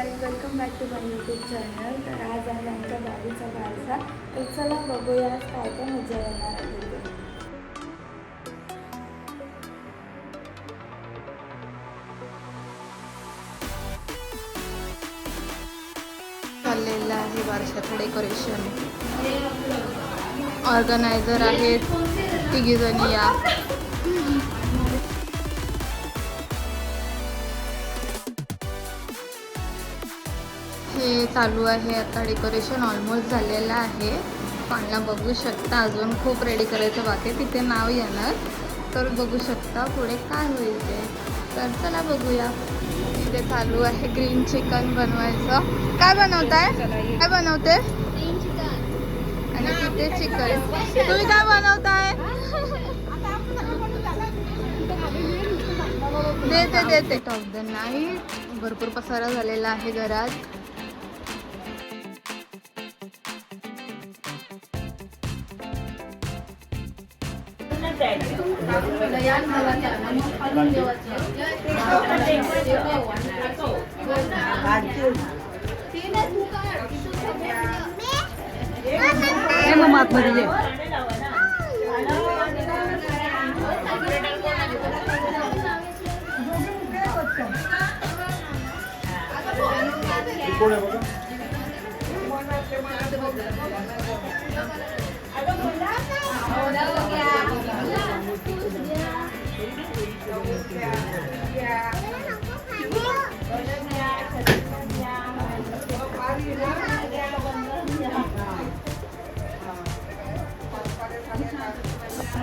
Guys welcome back to my YouTube channel तर आज आहे आमच्या बाजूचा बारसा. तर चला बघूया आज काय काय मजा येणार आहे चाललेलं आहे वर्षाचं डेकोरेशन. ऑर्गनायझर आहेत. तिघी जणी या. हे चालू आहे. आता डेकोरेशन ऑलमोस्ट झालेलं आहे. पाण्याला बघू शकता अजून खूप रेडी करायचं बाकी. तिथे नाव येणार. तर बघू शकता पुढे काय होईल ते. तर चला बघूया. इथे चालू आहे ग्रीन चिकन बनवायचं. काय बनवताय? काय बनवते? आणि तिथे चिकन तुम्ही काय बनवताय? देते देते. टॉप द नाईट भरपूर पसारा झालेला आहे घरात. Ini Ini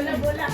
लागला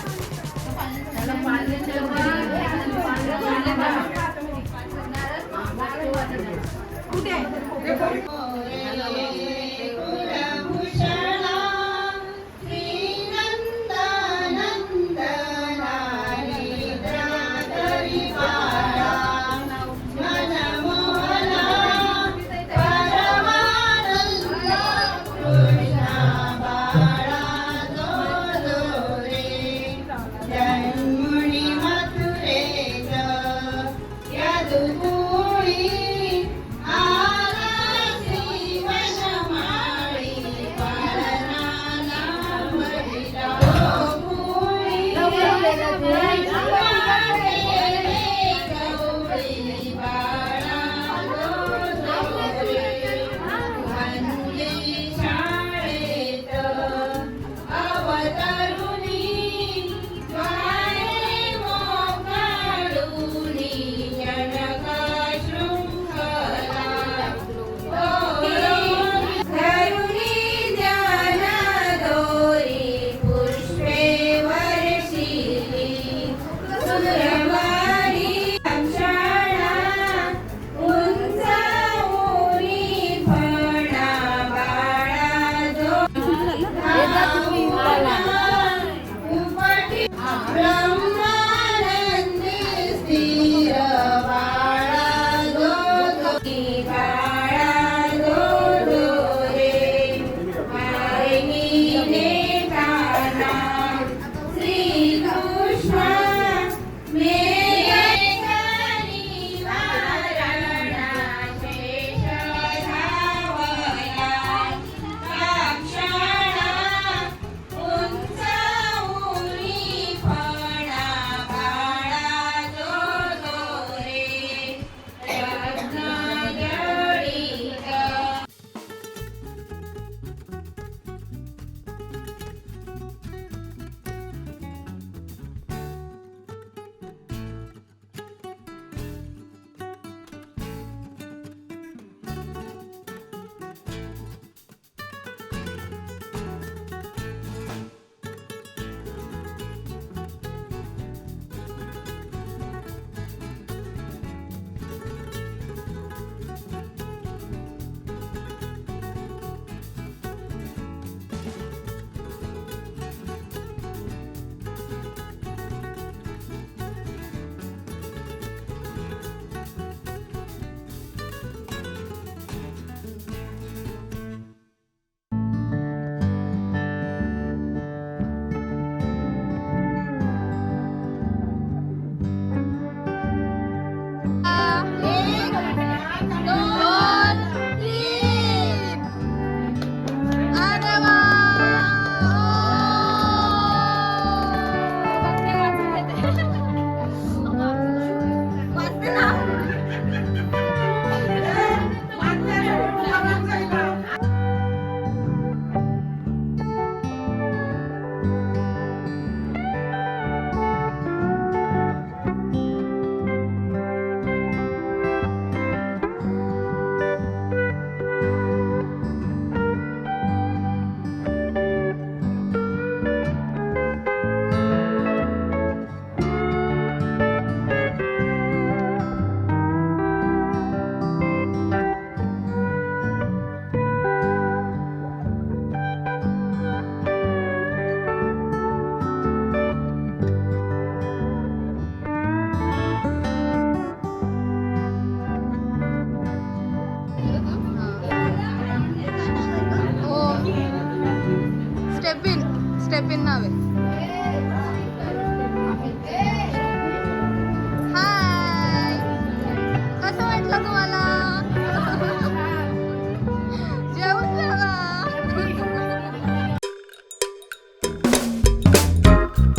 स्टेपिन स्टेपिन नाव आहे